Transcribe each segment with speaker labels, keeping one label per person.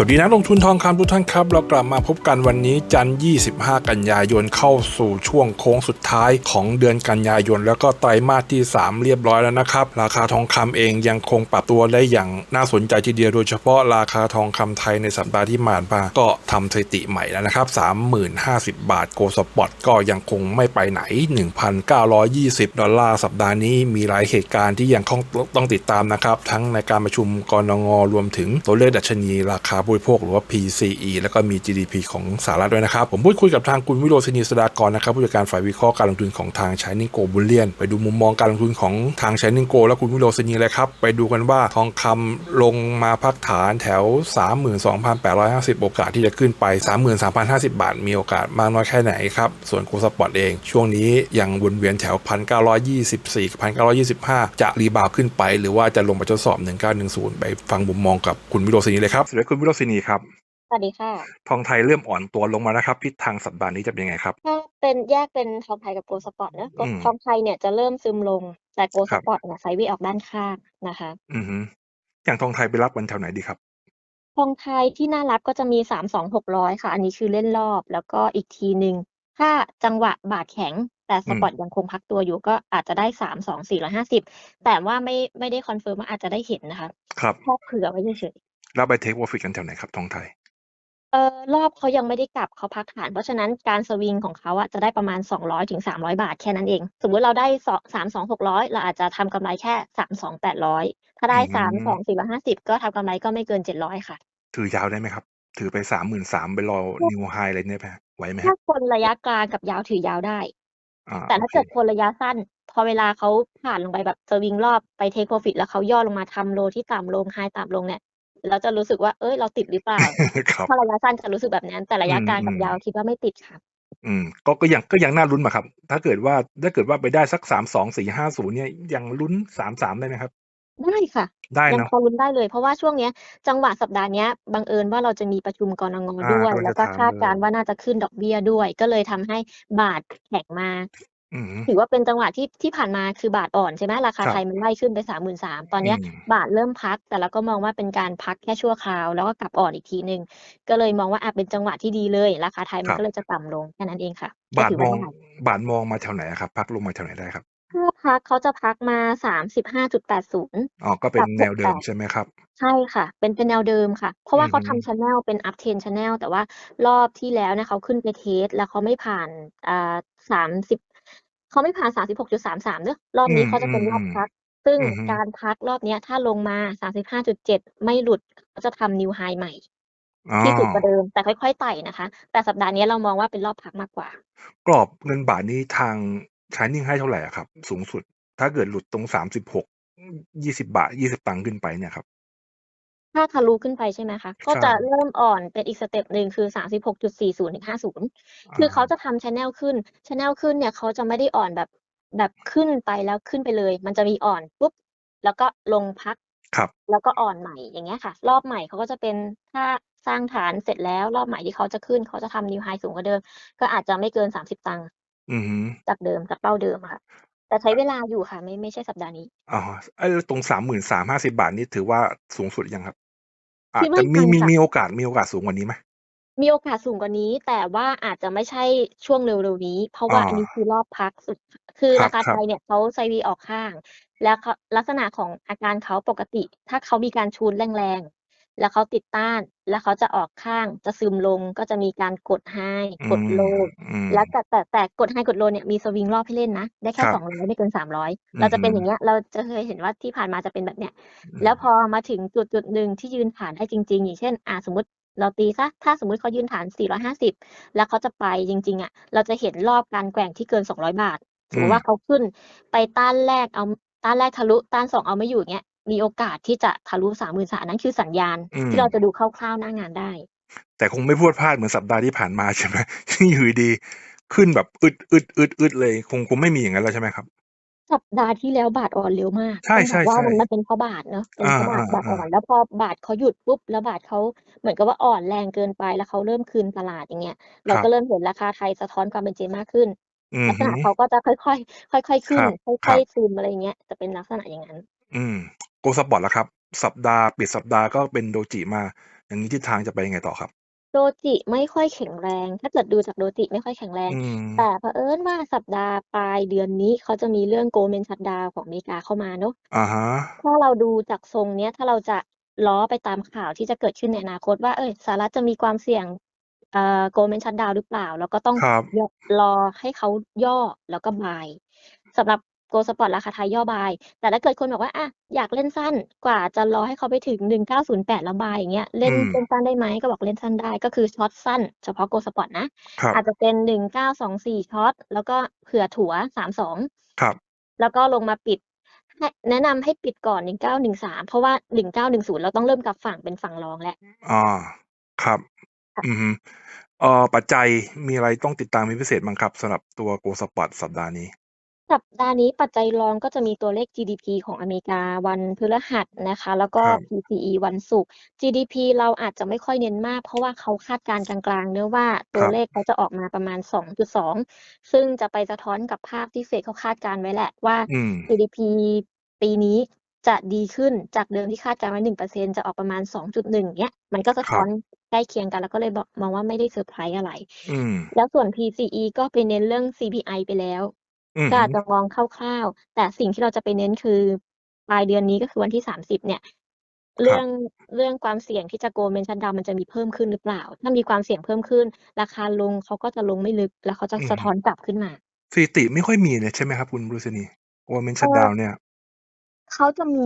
Speaker 1: สวัสดีนักลงทุนทองคำทุกท่านครับ เรากลับมาพบกันวันนี้จันทร์25 กันยายนเข้าสู่ช่วงโค้งสุดท้ายของเดือนกันยายน แล้วก็ไตรมาสที่ 3 เรียบร้อยแล้วนะครับ ราคาทองคำเองยังคงปรับตัวได้อย่างน่าสนใจทีเดียวโดยเฉพาะราคาทองคำไทยในสัปดาห์ที่ผ่านมาก็ทำสถิติใหม่แล้วนะครับ 30,050 บาทโกลสปอตก็ยังคงไม่ไปไหน 1,920 ดอลลาร์สัปดาห์นี้มีหลายเหตุการณ์ที่ยังต้องต้องติดตามนะครับทั้งในการประชุมกรงรวมถึงตัวเลขดัชนีราคาบริโภคหรือว่า PCE แล้วก็มี GDP ของสหรัฐด้วยนะครับ ผมพูดคุยกับทางคุณวิโรจนีสดากรนะครับผู้จัดการฝ่ายวิเคราะห์การลงทุนของทางช i นิโกบุลเลียน ไปดูมุมมองการลงทุนของทางช i นิโกและคุณวิโรจนีเลยครับไปดูกันว่าทองคำลงมาพักฐานแถว 32,850 โอกาสที่จะขึ้นไป 33,050 บาท มีโอกาสมากน้อยแค่ไหนครับส่วนโกลสปอร์ตเอง ช่วงนี้ยังวนเวียนแถว 1,924 1,925 จะรีบาวขึ้นไป หรือว่าจะลงไปทดสอบ 1910 ไปฟังมุมมองกับคุณวิโรจนีเลยครับสวัสดีคุณวิโรจนีครับ
Speaker 2: สวัสดีค่ะ
Speaker 1: ทองไทยเริ่มอ่อนตัวลงมาแล้วครับทิศทางสัปดาห์นี้จะเป็นยังไงครับ
Speaker 2: ถ้าเป็นแยกเป็นทองไทยกับโกลด์สปอร์ตนะก็
Speaker 1: อืม
Speaker 2: ทองไทยเนี่ยจะเริ่มซึมลง แต่โกลด์
Speaker 1: ค
Speaker 2: ส
Speaker 1: รับ
Speaker 2: ปอร์ตเนี่ยไซด์เวย์ออกด้านข้างนะคะ
Speaker 1: อือฮึอย่างทองไทยไปรับวันแถวไหนดีครับ
Speaker 2: ทองไทยที่น่ารับก็จะมีสามสองหกร้อยค่ะ อันนี้คือเล่นรอบ แล้วก็อีกทีหนึ่งถ้าจังหวะบาทแข็ง แต่สปอร์ตยังคงพักตัวอยู่ก็อาจจะได้สามสองสี่ร้อยห้าสิบแต่ว่าไม่ไม่ได้คอนเฟิร์มว่าอาจจะได้เห็นนะคะ
Speaker 1: ครับ
Speaker 2: แค่เผื่อไว้เฉย
Speaker 1: แล้วไปเทคโปรฟิตกันแถวไหนครับทองไทย
Speaker 2: ๆเออรอบเขายังไม่ได้กลับเขาพักฐาน เพราะฉะนั้นการสวิงของเขาอะจะได้ประมาณสองร้อยถึงสามร้อยบาทแค่นั้นเอง สมมุติเราได้สามสองหกร้อยเราอาจจะทำกำไรแค่สามสองแปดร้อยถ้าได้
Speaker 1: อื
Speaker 2: สาม
Speaker 1: ม
Speaker 2: สองสี่ร้อยห้าสิบก็ทำกำไรก็ไม่เกินเจ็ดร้อยค่ะ
Speaker 1: ถือยาวได้ไหมครับ ถือไปสามหมื่นสามไปรอนิวไฮอะไรเนี่ยไปไหวไหมค
Speaker 2: ถ้า
Speaker 1: รับ
Speaker 2: คนระยะกลางกับยาวถือยาวได้
Speaker 1: อ่า
Speaker 2: แต่
Speaker 1: โอ
Speaker 2: ถ้า
Speaker 1: เค
Speaker 2: เกิดคนระยะสั้น พอเวลาเขาผ่านลงไปแบบสวิงรอบไปเทคโปรฟิตแล้วเขาย่อลงมาทำโลที่ต่ำลงไฮต่ำลงเนี่ย เราจะรู้สึกว่า เอ้ย เราติดหรือเปล่า
Speaker 1: ครับ
Speaker 2: ถ้าระยะสั้นจะรู้สึกแบบนั้น แต่ระยะ
Speaker 1: อืม
Speaker 2: กลางกับ
Speaker 1: อืม
Speaker 2: ยาวคิดว่าไม่ติดค่ะ
Speaker 1: อืมก็ก็ยังก็ยังน่าลุ้นมาครับ ถ้าเกิดว่าถ้าเกิดว่าไปได้สักสามสองสี่ห้าศูนย์เนี่ยยังลุ้นสามสามได้ไหมครับ
Speaker 2: ได้ค่ะ
Speaker 1: ได้
Speaker 2: ยัง
Speaker 1: เนาะ
Speaker 2: พอลุ้นได้เลย เพราะว่าช่วงเนี้ย จังหวะสัปดาห์เนี้ยบังเอิญว่าเราจะมีประชุมกรงง
Speaker 1: อ่า
Speaker 2: ด้วย
Speaker 1: กำลัง
Speaker 2: แล้ว
Speaker 1: จะ
Speaker 2: ก็
Speaker 1: ถาม
Speaker 2: คาด
Speaker 1: เลย
Speaker 2: การณ์ว่าน่าจะขึ้นดอกเบี้ยด้วย ก็เลยทำให้บาทแข็งมา
Speaker 1: อืม
Speaker 2: ถือว่าเป็นจังหวะที่ที่ผ่านมาคือบาทอ่อนใช่ไหมราคา
Speaker 1: ครับ
Speaker 2: ไทยมันไล่ขึ้นไปสามหมื่นสามตอนเนี้ย
Speaker 1: อืม
Speaker 2: บาทเริ่มพัก แต่เราก็มองว่าเป็นการพักแค่ชั่วคราว แล้วก็กลับอ่อนอีกทีหนึ่ง ก็เลยมองว่าอาจเป็นจังหวะที่ดีเลย ราคาไทยมั
Speaker 1: คนรับ
Speaker 2: ก็เลยจะต่ำลง แค่นั้นเองค่ะ ก็
Speaker 1: บาท
Speaker 2: ถือ
Speaker 1: ม
Speaker 2: ว่า
Speaker 1: อง
Speaker 2: ได้
Speaker 1: บาทมองมาแถวไหนอะครับ พักลงมาแถวไหนได้ครับ
Speaker 2: ถ้าพัก เขาจะพักมาสามสิบห้าจุดแปดศูนย์
Speaker 1: อ๋อ ก็เป็
Speaker 2: กันบ
Speaker 1: แน
Speaker 2: ห
Speaker 1: ว
Speaker 2: ก
Speaker 1: เดิ
Speaker 2: แป
Speaker 1: ม
Speaker 2: ด
Speaker 1: ใช่ไหมครับ
Speaker 2: ใช่ค่ะ เป็น เป็นแนวเดิมค่ะ เพราะ
Speaker 1: อื
Speaker 2: ว่า
Speaker 1: อ
Speaker 2: เขา
Speaker 1: ฮึ
Speaker 2: ทำชแนล เป็น up trend channel แต่ว่ารอบที่แล้วเนี่ยเขาขึ้นไปเทสแล้วเขาไม่ผ่าน อ่าสามสิบ เขาไม่ผ่านสามสิบหกจุดสามสามเนอะรอบ
Speaker 1: อื
Speaker 2: นี้
Speaker 1: ม
Speaker 2: เขาจะ
Speaker 1: อื
Speaker 2: เป็
Speaker 1: ม
Speaker 2: นรอ
Speaker 1: อื
Speaker 2: บ
Speaker 1: ม
Speaker 2: พัก ซึ่ง
Speaker 1: อือฮึ
Speaker 2: การพักรอบเนี้ย ถ้าลงมาสามสิบห้าจุดเจ็ดไม่หลุดเขาจะทำนิวไฮใหม่
Speaker 1: อ๋อ
Speaker 2: ที่สูงกว่าเดิมแต่ค่อยๆไต่นะคะ แต่สัปดาห์นี้เรามองว่าเป็นรอบพักมากกว่า
Speaker 1: กรอบเงินบาทนี้ทางช i นิ่งให้เท่าไหร่อะครับ สูงสุด ถ้าเกิดหลุดตรงสามสิบหกยี่สิบาทยี่สิบตังค์ขึ้นไปเนี่ยครับ
Speaker 2: ถ้าทะลุขึ้นไปใช่ไหมคะ ก็
Speaker 1: ใช่
Speaker 2: จะเริ่มอ่อนเป็นอีกสเต็ปหนึ่งคือสามสิบหกจุดสี่ศูนย์ถึงห้าศูนย์คือเขาจะทำชแนลขึ้นชแนลขึ้นเนี่ยเขาจะไม่ได้อ่อนแบบแบบขึ้นไปแล้วขึ้นไปเลย มันจะมีอ่อนปุ๊บ แล้วก็ลงพัก
Speaker 1: ครับ
Speaker 2: แล้วก็อ่อนใหม่อย่างเงี้ยค่ะ รอบใหม่เขาก็จะเป็นถ้าสร้างฐานเสร็จแล้ว รอบใหม่ที่เขาจะขึ้นเขาจะทำนิวไฮสูงกว่าเดิม ก็อาจจะไม่เกินสามสิบตังค์
Speaker 1: อือฮึ
Speaker 2: จากเดิมจากเป้าเดิมอะค่ะ แต่ใช้เวลาอยู่ค่ะ ไม่ไม่ใช่สัปดาห์นี้
Speaker 1: อ๋อไอ้ตรงสามหมื่นสามห้าสิบาทนี่ถือว่าสูงสุดยังครับ อา
Speaker 2: คิ
Speaker 1: จ
Speaker 2: ดว่า
Speaker 1: จะมี
Speaker 2: ยัง
Speaker 1: มี
Speaker 2: ค่ะ
Speaker 1: มีโอกาสมีโอกาสสูงกว่านี้ไหม
Speaker 2: มีโอกาสสูงกว่านี้ แต่ว่าอาจจะไม่ใช่ช่วงเร็ว ๆ นี้ เพราะ
Speaker 1: อ๋
Speaker 2: ว่า
Speaker 1: อ
Speaker 2: อันนี้คือรอบพักสุด คือ
Speaker 1: ครั
Speaker 2: รา
Speaker 1: บ
Speaker 2: คา
Speaker 1: ค
Speaker 2: ไท
Speaker 1: รับ
Speaker 2: ยเนี่ยเขาไซด์เวย์ออกข้าง แล้วเขาลักษณะของอาการเขาปกติ ถ้าเขามีการชูนแรงๆ แล้วเขาติดต้าน แล้วเขาจะออกข้าง จะซึมลง ก็จะมีการกดไฮ
Speaker 1: อื
Speaker 2: กด
Speaker 1: ม
Speaker 2: โล
Speaker 1: อืม
Speaker 2: แล้วแต่แต่แต่กดไฮกดโลเนี่ยมีสวิงรอบให้เล่นนะ ได้
Speaker 1: ค
Speaker 2: แค่
Speaker 1: รับ
Speaker 2: สองร้อยไม่เกินสามร้อย
Speaker 1: อื
Speaker 2: เรา
Speaker 1: อ
Speaker 2: จะ
Speaker 1: ฮึ
Speaker 2: เป็นอย่างเงี้ย เราจะเคยเห็นว่าที่ผ่านมาจะเป็นแบบเนี้ย
Speaker 1: อื
Speaker 2: แล้ว
Speaker 1: ม
Speaker 2: พอมาถึงจุดจุดหนึ่งที่ยืนฐานได้จริง ๆ อย่างเช่น อ่าสมมติเราตีซะ ถ้าสมมุติเขายืนฐาน 450 แล้วเขาจะไปจริง ๆอะเราจะเห็นรอบการแกว่งที่เกิน 200 บาทส
Speaker 1: อื
Speaker 2: มมุติ
Speaker 1: ม
Speaker 2: ว่าเขาขึ้นไปต้านแรกเอาต้านแรกทะลุ ต้านสองเอาไม่อยู่อย่างเงี้ย มีโอกาสที่จะทะลุ33,000อันนั้นคือสัญญาณ
Speaker 1: อื
Speaker 2: ที่
Speaker 1: ม
Speaker 2: เราจะดูคร่าวๆหน้างานได้
Speaker 1: แต่คงไม่พรวดพลาดเหมือนสัปดาห์ที่ผ่านมาใช่ไหมที่อยู่ดีๆขึ้นแบบอึดอึดอึดอึดเลยคงคงไม่มีอย่างนั้นแล้วใช่ไหมครับ
Speaker 2: สัปดาห์ที่แล้วบาทอ่อนเร็วมาก
Speaker 1: ใช่
Speaker 2: ต้องบ
Speaker 1: ใช่
Speaker 2: อกว่า
Speaker 1: ใช่
Speaker 2: มันมันเป็นเพราะบาทเนาะเป็น
Speaker 1: อา
Speaker 2: เพราะบา
Speaker 1: อา
Speaker 2: ทบาท
Speaker 1: อา
Speaker 2: อ่อนแล้วพอบาทเขาหยุดปุ๊บแล้วบาทเขาเหมือนกับว่าอ่อนแรงเกินไปแล้วเขาเริ่มคืนตลาดอย่างเงี้ย
Speaker 1: ค
Speaker 2: เรา
Speaker 1: รับ
Speaker 2: ก็เริ่มเห็นราคาไทยสะท้อนความเป็นจริงมากขึ้น
Speaker 1: อื
Speaker 2: ลั
Speaker 1: อก
Speaker 2: ษ
Speaker 1: ฮึ
Speaker 2: ณะเขาก็จะค่อยๆค่อยๆ
Speaker 1: ค
Speaker 2: ขึ้น
Speaker 1: รับ
Speaker 2: ค่
Speaker 1: ครั
Speaker 2: อย
Speaker 1: บ
Speaker 2: ๆซึมอะไรอย่างเงี้ยจะเป็นลักษณะอย่างงั้น
Speaker 1: อืม โกลสปอร์ตล่ะครับ สัปดาห์ปิดสัปดาห์ก็เป็นโดจิมา อย่างนี้ทิศทางจะไปยังไงต่อครับ?
Speaker 2: โดจิไม่ค่อยแข็งแรง ถ้าเกิดดูจากโดจิไม่ค่อยแข็งแรง
Speaker 1: อืม
Speaker 2: แต่เผอิญว่าสัปดาห์ปลายเดือนนี้เขาจะมีเรื่อง Goldman shutdown ของอเมริกาเข้ามาเนาะ
Speaker 1: อะฮะ
Speaker 2: ถ้าเราดูจากทรงเนี้ย ถ้าเราจะล้อไปตามข่าวที่จะเกิดขึ้นในอนาคตว่า เอ๊ยสหรัฐจะมีความเสี่ยงเอ่อ Goldman shutdown หรือเปล่าเราก็ต้อง
Speaker 1: ครับ
Speaker 2: ยรอให้เขาย่อแล้วก็ buy สำหรับ Gold Spot ราคาไทยย่อ buy แต่ถ้าเกิดคนบอกว่าอะอยากเล่นสั้นกว่าจะรอให้เขาไปถึง 1908แล้ว buy อย่างเงี้ยเล่น
Speaker 1: อืม
Speaker 2: เล่นสั้นได้ไหมก็บอกเล่นสั้นได้ก็คือช็อตสั้น เฉพาะ Gold Spot นะ
Speaker 1: ครับ
Speaker 2: อาจจะเป็น 1924ช็อตแล้วก็เผื่อถัว32
Speaker 1: ครับ
Speaker 2: แล้วก็ลงมาปิดให้แนะนำให้ปิดก่อน 1913 เพราะว่า 1910 เราต้องเริ่มกลับฝั่งเป็นฝั่งรองแล้ว
Speaker 1: อาครับ
Speaker 2: ค่ะ
Speaker 1: อือฮึเอ่อปัจจัยมีอะไรต้องติดตามเป็นพิเศษบ้างครับสำหรับตัว Gold Spot สัปดาห์นี้?
Speaker 2: สัปดาห์นี้ปัจจัยรองก็จะมีตัวเลข GDP ของอเมริกาวันพฤหัสนะคะ แล้วก็
Speaker 1: ครับ
Speaker 2: PCE วันศุกร์ GDP เราอาจจะไม่ค่อยเน้นมาก เพราะว่าเขาคาดการณ์กลางๆเนาะว่า
Speaker 1: ค
Speaker 2: ตัว
Speaker 1: รับ
Speaker 2: เลขเขาจะออกมาประมาณ 2.2 ซึ่งจะไปสะท้อนกับภาพที่เฟดเขาคาดการณ์ไว้แหละว่า
Speaker 1: อืม
Speaker 2: GDP ปีนี้จะดีขึ้นจากเดิมที่คาดการณ์ไว้ 1%จะออกประมาณ 2.1เงี้ยมันก็สะ
Speaker 1: ค
Speaker 2: ท้
Speaker 1: รั
Speaker 2: อบ นใกล้เคียงกันเราก็เลยบอกมองว่าไม่ได้เซอร์ไพรส์อะไร
Speaker 1: อืม
Speaker 2: แล้วส่วน PCE ก็ไปเน้นเรื่อง CPI ไปแล้ว
Speaker 1: อือ
Speaker 2: ก็
Speaker 1: ฮึ
Speaker 2: อาจจะมองคร่าว ๆ แต่สิ่งที่เราจะไปเน้นคือ ปลายเดือนนี้ก็คือวันที่ 30 เนี่ย
Speaker 1: ค
Speaker 2: เรื่
Speaker 1: รั
Speaker 2: อบ ง เรื่องความเสี่ยงที่จะ Goldman shutdown มันจะมีเพิ่มขึ้นหรือเปล่า ถ้ามีความเสี่ยงเพิ่มขึ้น ราคาลงเขาก็จะลงไม่ลึก แล้วเขาจะ
Speaker 1: อือ
Speaker 2: สะ
Speaker 1: ฮึ
Speaker 2: ท้อนกลับขึ้นมา
Speaker 1: สถิติไม่ค่อยมีเลยใช่ไหมครับคุณ Rosani Goldman
Speaker 2: เอ่อ
Speaker 1: shutdown เนี่ย?
Speaker 2: เขาจะมี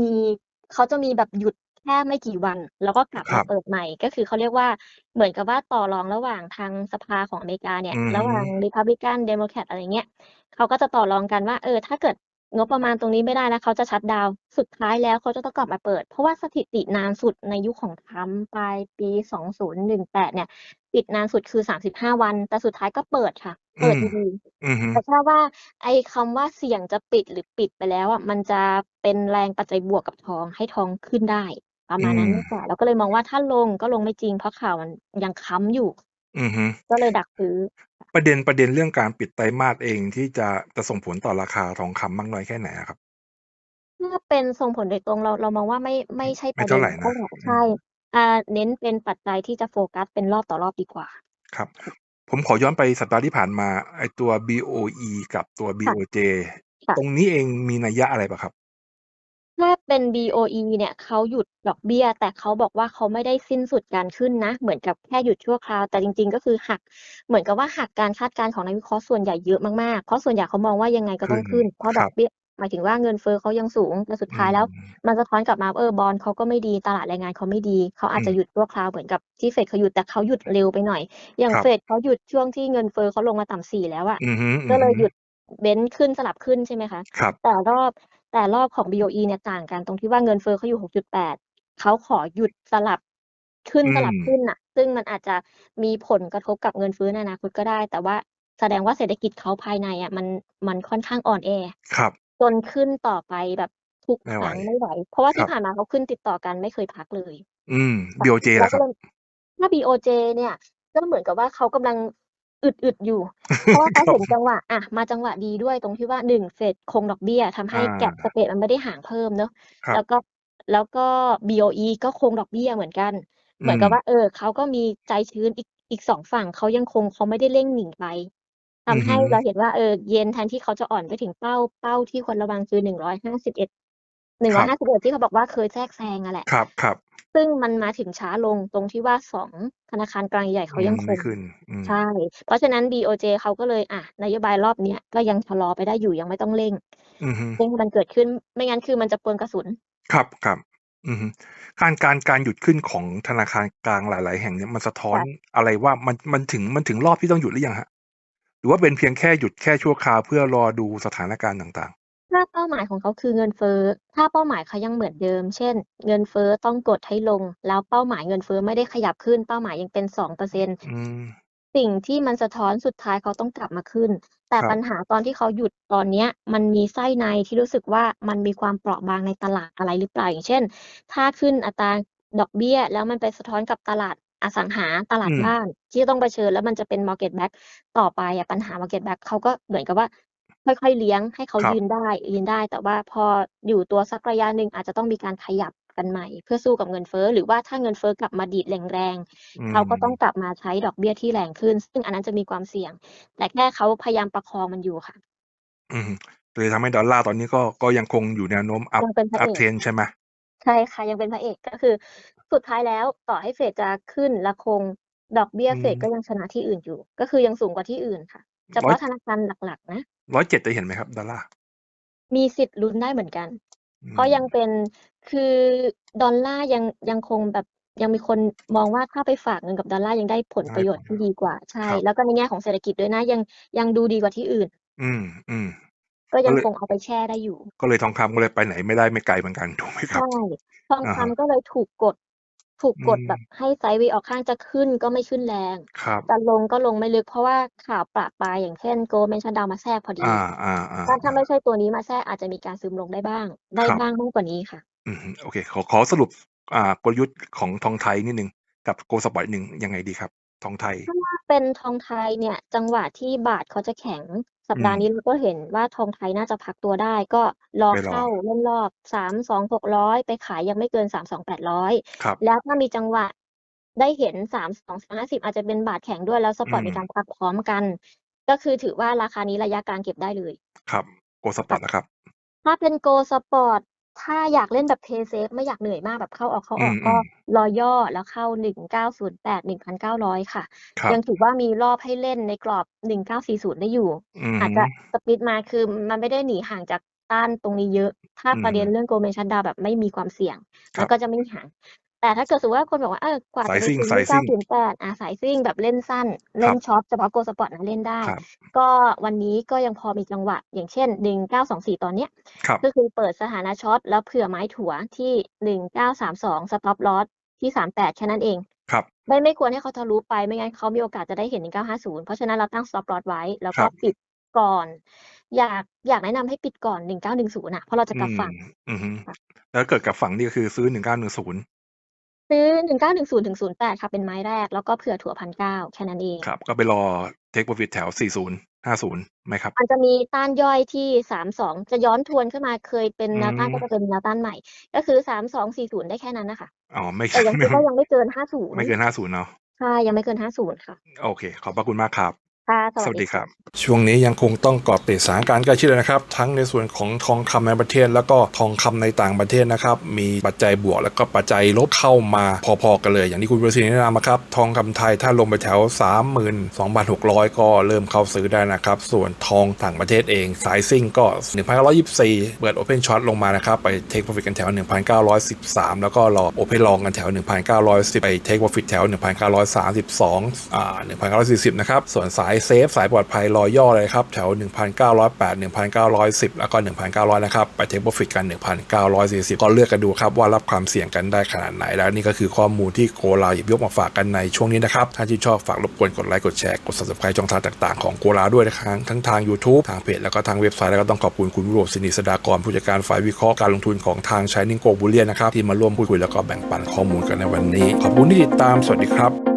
Speaker 2: เขาจะมีแบบหยุด แค่ไม่กี่วัน แล้วก็กลับ
Speaker 1: ครั
Speaker 2: มา
Speaker 1: บ
Speaker 2: เปิดใหม่ ก็คือเขาเรียกว่า เหมือนกับว่าต่อรองระหว่างทางสภาของอเมริกาเนี่ย
Speaker 1: อือ
Speaker 2: ระ
Speaker 1: ฮึ
Speaker 2: หว่าง Republican Democrat อะไรเงี้ย เขาก็จะต่อรองกันว่า เออ ถ้าเกิดงบประมาณตรงนี้ไม่ได้แล้วเขาจะชัตดาวน์ สุดท้ายแล้วเขาจะต้องกลับมาเปิด เพราะว่าสถิตินานสุดในยุคของทรัมป์ปลายปี 2018 เนี่ย ปิดนานสุดคือ 35 วัน แต่สุดท้ายก็เปิดค่ะ
Speaker 1: อื
Speaker 2: เปิด
Speaker 1: ม
Speaker 2: ดี
Speaker 1: อือฮึ
Speaker 2: ๆแต่แค่ว่า ไอ้คำว่าเสี่ยงจะปิดหรือปิดไปแล้วอะ มันจะเป็นแรงปัจจัยบวกกับทอง ให้ทองขึ้นได้ ประ
Speaker 1: อื
Speaker 2: มาณนั้น
Speaker 1: ม
Speaker 2: มากกว่าเราก็เลยมองว่าถ้าลงก็ลงไม่จริง เพราะข่าวมันยังค้ำอยู่
Speaker 1: อือฮึ
Speaker 2: ก็เลยดักซื้อ
Speaker 1: ประเด็นประเด็นเรื่องการปิดไตรมาสเองที่จะจะส่งผลต่อราคาทองคำมากน้อยแค่ไหนอะครับ?
Speaker 2: ถ้าเป็นส่งผลโดยตรงเราเรามองว่าไม่ไม่ใช่
Speaker 1: ไม่
Speaker 2: ประ
Speaker 1: เท่า
Speaker 2: เด็
Speaker 1: ไร
Speaker 2: นเท่า
Speaker 1: นะ
Speaker 2: ไร
Speaker 1: อื
Speaker 2: ใช่
Speaker 1: ม
Speaker 2: อ่าเน้นเป็นปัจจัยที่จะโฟกัสเป็นรอบต่อรอบดีกว่า
Speaker 1: ครับ
Speaker 2: ค่ะ
Speaker 1: ผมขอย้อนไปสัปดาห์ที่ผ่านมา ไอ้ตัว BOE กับตัว
Speaker 2: ค่ะ
Speaker 1: BOJ
Speaker 2: ค่ะ
Speaker 1: ตรงนี้เองมีนัยยะอะไรเปล่าครับ?
Speaker 2: ถ้าเป็น BOE เนี่ยเขาหยุดดอกเบี้ย แต่เขาบอกว่าเขาไม่ได้สิ้นสุดการขึ้นนะ เหมือนกับแค่หยุดชั่วคราว แต่จริง ๆ ก็คือหัก เหมือนกับว่าหักการคาดการณ์ของนักวิเคราะห์ส่วนใหญ่เยอะมากๆ เพราะส่วนใหญ่เขามองว่ายังไงก็
Speaker 1: ข
Speaker 2: ต้ึ้อง
Speaker 1: น
Speaker 2: ขึ้น เพราะ
Speaker 1: ค
Speaker 2: ด
Speaker 1: รั
Speaker 2: อก
Speaker 1: บ
Speaker 2: เบี้ยหมายถึงว่าเงินเฟ้อเขายังสูง แต่สุด
Speaker 1: อื
Speaker 2: ท้ายแล้ว
Speaker 1: ม
Speaker 2: มันสะท้อนกลับมาเออบอนด์เขาก็ไม่ดีตลาดแรงงานเขาไม่ดี เขาอา
Speaker 1: อื
Speaker 2: จจะ
Speaker 1: ม
Speaker 2: หยุดชั่วคราวเหมือนกับที่เฟดเขาหยุดแต่เขาหยุดเร็วไปหน่อย อย่าง
Speaker 1: ครับ
Speaker 2: เฟดเขาหยุดช่วงที่เงินเฟ้อเขาลงมาต่ำ4แล้วอะ
Speaker 1: อือฮึ
Speaker 2: ก็เลย
Speaker 1: ๆ
Speaker 2: หยุดเบนซ์ขึ้นสลับขึ้นใช่ไหมคะ
Speaker 1: ครับ
Speaker 2: แต่รอบ แต่รอบของ BOE เนี่ยต่างกันตรงที่ว่าเงินเฟ้อเขาอยู่ 6.8 เขาขอหยุดสลับขึ้น
Speaker 1: อื
Speaker 2: สลับ
Speaker 1: ม
Speaker 2: ขึ้นน่ะ ซึ่งมันอาจจะมีผลกระทบกับเงินเฟ้อในอนาคตก็ได้ แต่ว่าแสดงว่าเศรษฐกิจเขาภายในอะมันมันค่อนข้างอ่อนแอ
Speaker 1: ครับ
Speaker 2: จนขึ้นต่อไปแบบทุก
Speaker 1: ไม่
Speaker 2: ค
Speaker 1: ไหว
Speaker 2: รั้งไม่ไหว เพราะว่า
Speaker 1: ค
Speaker 2: ที
Speaker 1: รั่บ
Speaker 2: ผ่านมาเขาขึ้นติดต่อกันไม่เคยพักเลย
Speaker 1: อืม
Speaker 2: ค่ะ
Speaker 1: BOJ
Speaker 2: เรา
Speaker 1: ล่ะ
Speaker 2: ก็
Speaker 1: ครั
Speaker 2: เล
Speaker 1: บ?
Speaker 2: ยถ้า BOJ เนี่ย ก็เหมือนกับว่าเขากำลัง อึดๆอยู่ เพราะว่า
Speaker 1: ค
Speaker 2: เขา
Speaker 1: รับ
Speaker 2: เห็นจังหวะอะมาจังหวะดีด้วยตรงที่ว่า1เฟดคงดอกเบี้ยทำให้
Speaker 1: อา
Speaker 2: gap spread มันไม่ได้ห่างเพิ่มเนาะ
Speaker 1: ครั
Speaker 2: แล้
Speaker 1: บ
Speaker 2: วก็แล้วก็ BOE ก็คงดอกเบี้ยเหมือนกัน
Speaker 1: อื
Speaker 2: เหมือนกับว่า
Speaker 1: ม
Speaker 2: เออเขาก็มีใจชื้นอีกอีก2ฝั่งเขายังคงเขาไม่ได้เร่งหนีไปท
Speaker 1: อือำ
Speaker 2: ให
Speaker 1: ฮึ้
Speaker 2: เราเห็นว่าเออเยนแทนที่เขาจะอ่อนไปถึงเป้าเป้าที่ควรระวังคือ151
Speaker 1: ครับ
Speaker 2: 151ที่เขาบอกว่าเคยแทรกแซงอะแหละ
Speaker 1: ครับๆ
Speaker 2: ซึ่งมันมาถึงช้าลงตรงที่ว่า2ธนาคารกลางใหญ่ๆเขา
Speaker 1: อื
Speaker 2: ยั
Speaker 1: ม
Speaker 2: งค
Speaker 1: ไม่
Speaker 2: ง
Speaker 1: ขึ้นอืม
Speaker 2: ใช่ เพราะฉะนั้น BOJ เขาก็เลยอะนโยบายรอบเนี้ยก็ยังชะลอไปได้อยู่ยังไม่ต้องเร่ง
Speaker 1: อือฮึ
Speaker 2: เร่งให้มันเกิดขึ้นไม่งั้นคือมันจะเปลืองกระสุน
Speaker 1: ครับๆอือฮึการการการหยุดขึ้นของธนาคารกลางหลาย ๆ แห่งเนี่ยมันสะท้อ
Speaker 2: ค่
Speaker 1: นะอะไรว่ามันมันถึงมันถึงรอบที่ต้องหยุดหรือยังครับ?หรือว่าเป็นเพียงแค่หยุดแค่ชั่วคราวเพื่อรอดูสถานการณ์ต่างๆ?
Speaker 2: ถ้าเป้าหมายของเขาคือเงินเฟ้อ ถ้าเป้าหมายเขายังเหมือนเดิม เช่น เงินเฟ้อต้องกดให้ลง แล้วเป้าหมายเงินเฟ้อไม่ได้ขยับขึ้น เป้าหมายยังเป็น2%
Speaker 1: อืม
Speaker 2: สิ่งที่มันสะท้อนสุดท้ายเขาต้องกลับมาขึ้น แต่
Speaker 1: ครั
Speaker 2: ปั
Speaker 1: บ
Speaker 2: ญหาตอนที่เขาหยุดตอนเนี้ย มันมีไส้ในที่รู้สึกว่ามันมีความเปราะบางในตลาดอะไรหรือเปล่าอย่างเช่น ถ้าขึ้นอัตราดอกเบี้ย แล้วมันไปสะท้อนกับตลาดอสังหาตลา
Speaker 1: อื
Speaker 2: ด
Speaker 1: ม
Speaker 2: บ้าน ที่จะต้องเผชิญแล้วมันจะเป็น Mortgage Backed ต่อไปอะปัญหา Mortgage Backed เขาก็เหมือนกับว่า ค่อยๆเลี้ยงให้เขา
Speaker 1: ครั
Speaker 2: ยื
Speaker 1: บ
Speaker 2: นได้ยืนได้ แต่ว่าพออยู่ตัวสักระยะหนึ่งอาจจะต้องมีการขยับกันใหม่ เพื่อสู้กับเงินเฟ้อหรือว่าถ้าเงินเฟ้อกลับมาดีดแรง
Speaker 1: อื
Speaker 2: ๆ
Speaker 1: ม
Speaker 2: เขาก็ต้องกลับมาใช้ดอกเบี้ยที่แรงขึ้น ซึ่งอันนั้นจะมีความเสี่ยง แต่แค่เขาพยายามประคองมันอยู่ค่ะ
Speaker 1: อืมเลยทำให้ดอลลาร์ตอนนี้ก็ก็ยังคงอยู่แนวโน้มอัพ
Speaker 2: ยังเป็นพระ
Speaker 1: อัพ
Speaker 2: เอก
Speaker 1: เทรนใช่ไหม
Speaker 2: ใช่ค่ะ ยังเป็นพระเอกก็คือสุดท้ายแล้วต่อให้เฟดจะขึ้นและคงดอกเบี้ย
Speaker 1: อื
Speaker 2: เฟด
Speaker 1: ม
Speaker 2: ก็ยังชนะที่อื่นอยู่ ก็คือยังสูงกว่าที่อื่นค่ะ เฉ
Speaker 1: ร้อย
Speaker 2: พาะธนาคารหลักๆ นะ
Speaker 1: ร้อยเจ็ดจะเห็นไหมครับ ดอลลาร์
Speaker 2: มีสิทธิ์ลุ้นได้เหมือนกัน
Speaker 1: อื
Speaker 2: เพราะ
Speaker 1: ม
Speaker 2: ยังเป็นคือดอลลาร์ยังยังคงแบบยังมีคนมองว่าถ้าไปฝากเงินกับดอลลาร์ยังได้ผล
Speaker 1: ได้
Speaker 2: ประโย
Speaker 1: ผ
Speaker 2: ชน์
Speaker 1: ล
Speaker 2: ที่ดีกว่าใช่
Speaker 1: ครับ
Speaker 2: แล้วก็ในแง่ของเศรษฐกิจด้วยนะยังยังดูดีกว่าที่อื่น
Speaker 1: อืมอืม
Speaker 2: ก็
Speaker 1: ก็
Speaker 2: ยัง
Speaker 1: เลย
Speaker 2: คงเอาไปแช่ได้อยู่
Speaker 1: ก็เลยทองคำก็เลยไปไหนไม่ได้ไม่ไกลเหมือนกันถูกไหมครับ
Speaker 2: ใช่ทอง
Speaker 1: อ่า
Speaker 2: คำ
Speaker 1: ฮะ
Speaker 2: ก็เลยถูกกด ถูก
Speaker 1: อื
Speaker 2: กด
Speaker 1: ม
Speaker 2: แบบให้ไซด์เวย์ออกข้างจะขึ้นก็ไม่ขึ้นแรง
Speaker 1: ครับ
Speaker 2: จะลงก็ลงไม่ลึกเพราะว่าข่าวประปรายอย่างเช่นโกลเมนชันดาวมาแทรกพอดี
Speaker 1: อ่าอ่าอ่า
Speaker 2: ถ้าถ้า
Speaker 1: อ่า
Speaker 2: ไม่ใช่ตัวนี้มาแทรกอาจจะมีการซึมลงได้บ้าง ได้
Speaker 1: ครับ
Speaker 2: บ้างมากกว่านี้ค่ะ
Speaker 1: อืมโอเค ขอขอสรุปอ่ากลยุทธ์ของทองไทยนิดนึงกับโกลสปอร์ตหนึ่งยังไงดีครับ ทองไทย
Speaker 2: ถ้า เป็นทองไทยเนี่ย จังหวะที่บาทเขาจะแข็ง สัป
Speaker 1: อื
Speaker 2: ดามห์นี้เราก็เห็นว่าทองไทยน่าจะพักตัวได้ ก็รอ
Speaker 1: ไปรอ
Speaker 2: เข้าเล่นรอบสามสองหกร้อยไปขายยังไม่เกินสามสองแปดร้อย
Speaker 1: ครับ
Speaker 2: แล้วถ้ามีจังหวะได้เห็นสามสองห้าสิบอาจจะเป็นบาทแข็งด้วยแล้วสปอร์ต
Speaker 1: อืม
Speaker 2: มีการพักพร้อมกัน ก็คือถือว่าราคานี้ระยะกลางเก็บได้เลย
Speaker 1: ครับโกลสปอร์ตนะครับ
Speaker 2: ถ้าเป็นโกสปอร์ต ถ้าอยากเล่นแบบเพย์เซฟไม่อยากเหนื่อยมากแบบเข้าออกเข้า
Speaker 1: อื
Speaker 2: ออ
Speaker 1: ม
Speaker 2: ก
Speaker 1: อื
Speaker 2: ก็
Speaker 1: ม
Speaker 2: รอย่อ แล้วเข้าหนึ่งเก้าศูนย์แปดหนึ่งพันเก้าร้อยค่ะ
Speaker 1: ครับ
Speaker 2: ยังถือว่ามีรอบให้เล่นในกรอบหนึ่งเก้าสี่ศูนย์ได้อยู่
Speaker 1: อืม
Speaker 2: อาจจะสปิดมา คือมันไม่ได้หนีห่างจากต้านตรงนี้เยอะ ถ้า
Speaker 1: อื
Speaker 2: ประเด็น
Speaker 1: ม
Speaker 2: เรื่องโกลเมนชันดาวแบบไม่มีความเสี่ยง
Speaker 1: ค
Speaker 2: มั
Speaker 1: รั
Speaker 2: น
Speaker 1: บ
Speaker 2: ก็จะไม่ห่าง แต่ถ้าเกิดสมมติว่าคนบอกว่าเออกว่า
Speaker 1: สา
Speaker 2: จะ
Speaker 1: ย
Speaker 2: ไป
Speaker 1: ซิ่ง
Speaker 2: ถึง
Speaker 1: สา
Speaker 2: ห
Speaker 1: ย
Speaker 2: นึ่งเก้า
Speaker 1: ซิ่ง
Speaker 2: ศูนย์แปดอ่าสายซิ่งแบบเล่นสั้น
Speaker 1: ค
Speaker 2: เล่
Speaker 1: รั
Speaker 2: น
Speaker 1: บ
Speaker 2: ช็อตเฉพาะโกลสปอร์ตนะเล่นได้
Speaker 1: ครับ
Speaker 2: ก็วันนี้ก็ยังพอมีจังหวะ อย่างเช่นหนึ่งเก้าสองสี่ตอนเนี้ย
Speaker 1: ครับ
Speaker 2: ก็คือเปิดสถานะช็อตแล้วเผื่อไม้ถั่วที่หนึ่งเก้าสามสองสต็อปลอสที่สามแปดแค่นั้นเอง
Speaker 1: ครับ
Speaker 2: ไม่ไม่ควรให้เขาทะลุไปไม่งั้นเขามีโอกาสจะได้เห็นหนึ่งเก้าห้าศูนย์เพราะฉะนั้นเราตั้งสต็อปลอสไว้ แล้ว
Speaker 1: ค
Speaker 2: ก็
Speaker 1: รับ
Speaker 2: ปิดก่อน อยากอยากแนะนำให้ปิดก่อนหนึ่งเก้าหนึ่งศูนย์ะเพราะเราจะ
Speaker 1: อื
Speaker 2: กลับ
Speaker 1: ม
Speaker 2: ฝั่ง
Speaker 1: อืมฮึ
Speaker 2: ค่ะ
Speaker 1: แล้วเกิดกับฝั่งนี่ก็คือซื้อหนึ่งเก้าหนึ่งศูนย์
Speaker 2: ซื้อหนึ่งเก้าหนึ่งศูนย์ถึงศูนย์แปดค่ะเป็นไม้แรก แล้วก็เผื่อถั่วพันเก้าแค่นั้นเอง
Speaker 1: ครับ ก็ไปรอเทคโปรฟิตแถวสี่ศูนย์ห้าศูนย์ไหมครับ
Speaker 2: มันจะมีต้านย่อยที่สามสองจะย้อนทวนขึ้นมาเคยเป็น
Speaker 1: อื
Speaker 2: แนวต้าน
Speaker 1: ม
Speaker 2: ก็จะเป็นแนวต้านใหม่ ก็คือสามสองสี่ศูนย์ได้แค่นั้นนะคะ
Speaker 1: อ๋อไม่
Speaker 2: แต่ยัง
Speaker 1: ไม่
Speaker 2: คิดว่ายังไม่เกินห้าศูน
Speaker 1: ไม่
Speaker 2: ย์
Speaker 1: เกินห้าศูนย์เนาะ
Speaker 2: ใช่ยังไม่เกินห้าศูนย์ค่ะ
Speaker 1: โอเค ขอบพระคุณมากครับ
Speaker 2: ค่ะส
Speaker 1: ส
Speaker 2: วัส
Speaker 1: วัส
Speaker 2: ดี
Speaker 1: ครับ ช่วงนี้ยังคงต้องกาะติดสถานการณ์ใกล้ชิดเลยนะครับ ทั้งในส่วนของทองคำในประเทศ แล้วก็ทองคำในต่างประเทศนะครับ มีปัจจัยบวกแล้วก็ปัจจัยลบเข้ามาพอๆกันเลย อย่างที่คุณประสิทธิ์แนะนำนะครับ ทองคำไทยถ้าลงไปแถว 32,600 ก็เริ่มเข้าซื้อได้นะครับ ส่วนทองต่างประเทศเองสายซิ่งก็1,924 เปิด Open Shot ลงมานะครับ ไป Take Profit กันแถว 1,913 แล้วก็รอ Open Long กันแถว 1,910 ไป Take Profit แถว 1,932 อ่า 1,940 นะครับ ส่วนสายเซฟ สายปลอดภัยรอย่อเลยครับ แถว 1,908 1,910 แล้วก็ 1,900 นะครับ ไป Take Profit กัน 1,940 ก็เลือกกันดูครับ ว่ารับความเสี่ยงกันได้ขนาดไหน แล้วนี่ก็คือข้อมูลที่โกลาหยิบยกมาฝากกันในช่วงนี้นะครับ ถ้าที่ชอบฝากรบกวนกดไลค์กดแชร์กด subscribe ช่องทางต่างๆของโกลาด้วยนะครับทั้งทาง YouTube ทางเพจแล้วก็ทางเว็บไซต์แล้วก็ต้องขอบคุณคุณวิโรจน์สินิสดากรผู้จัดการฝ่ายวิเคราะห์การลงทุนของทาง Shining Go Bullion นะครับที่มาร่วมพูดคุยแล้วก็แบ่งปันข้อมูลกันในวันนี้ ขอบคุณที่ติดตามสวัสดีครับ